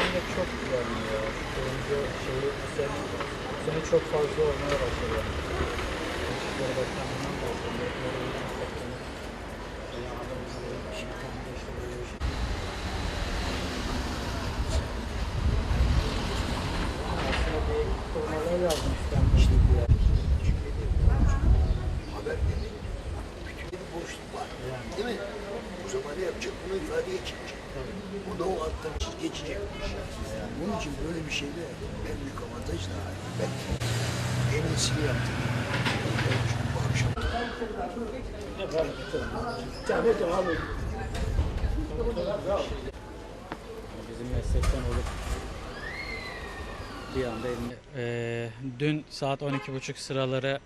anda çok güzel ya. Turuncu şeyi bu sene, bu sene çok fazla olmaya başladı. İçişleri Bakanlığı'ndan. Aslında bir kurmalar lazım İstanbul'da. Haber verin. Bütün bir boşluk var. Değil mi? O zaman ne yapacak? Bunu ifadeye çıkacak. Bu da o alttan geçecekmiş. Bunun için böyle bir şeyde en büyük avantaj da ben en iyisini yaptım. Bu akşam Bizim meslekten olup bir anda elinde. Ee, dün saat 12.30 sıraları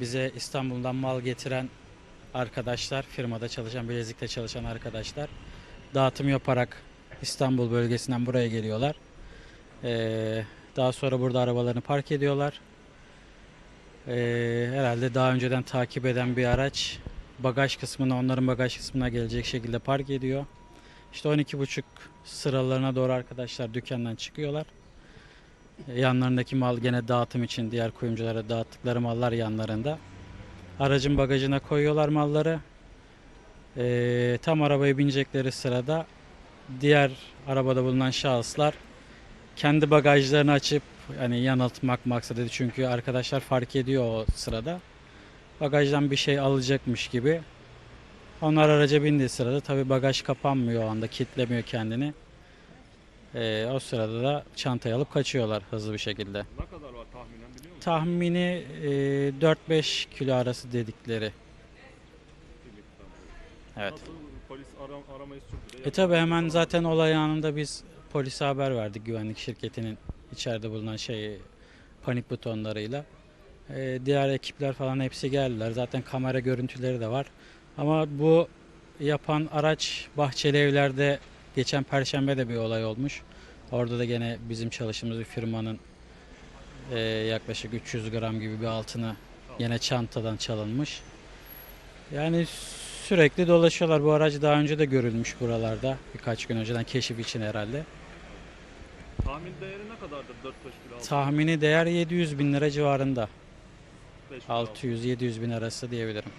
bize İstanbul'dan mal getiren arkadaşlar, firmada çalışan, Bilezik'te çalışan arkadaşlar dağıtım yaparak İstanbul bölgesinden buraya geliyorlar. Ee, daha sonra burada arabalarını park ediyorlar. Ee, herhalde daha önceden takip eden bir araç bagaj kısmına, onların bagaj kısmına gelecek şekilde park ediyor. İşte 12.30 sıralarına doğru arkadaşlar dükkandan çıkıyorlar. E, Yanlarındaki mal gene dağıtım için diğer kuyumculara dağıttıkları mallar yanlarında. Aracın bagajına koyuyorlar malları. E, tam arabaya binecekleri sırada diğer arabada bulunan şahıslar kendi bagajlarını açıp hani yanıltmak maksadı çünkü arkadaşlar fark ediyor o sırada. Bagajdan bir şey alacakmış gibi onlar araca bindiği sırada tabi bagaj kapanmıyor o anda, kitlemiyor kendini. Ee, o sırada da çantayı alıp kaçıyorlar hızlı bir şekilde. Ne kadar var tahminen biliyor musun? Tahmini e, 4-5 kilo arası dedikleri. Evet. Nasıl polis aram, aramayı sürdü? E tabi hemen zaten olay anında biz polise haber verdik güvenlik şirketinin içeride bulunan şey panik butonlarıyla. E, diğer ekipler falan hepsi geldiler. Zaten kamera görüntüleri de var. Ama bu yapan araç Bahçeli Evler'de geçen perşembe de bir olay olmuş. Orada da gene bizim çalıştığımız bir firmanın e, yaklaşık 300 gram gibi bir altını yine çantadan çalınmış. Yani sürekli dolaşıyorlar. Bu araç daha önce de görülmüş buralarda. Birkaç gün önceden keşif için herhalde. Tahmin değeri ne kadardır 4-5 kilo altı? Tahmini değer 700 bin lira civarında. 5 kilo altı. 600-700 bin arası diyebilirim.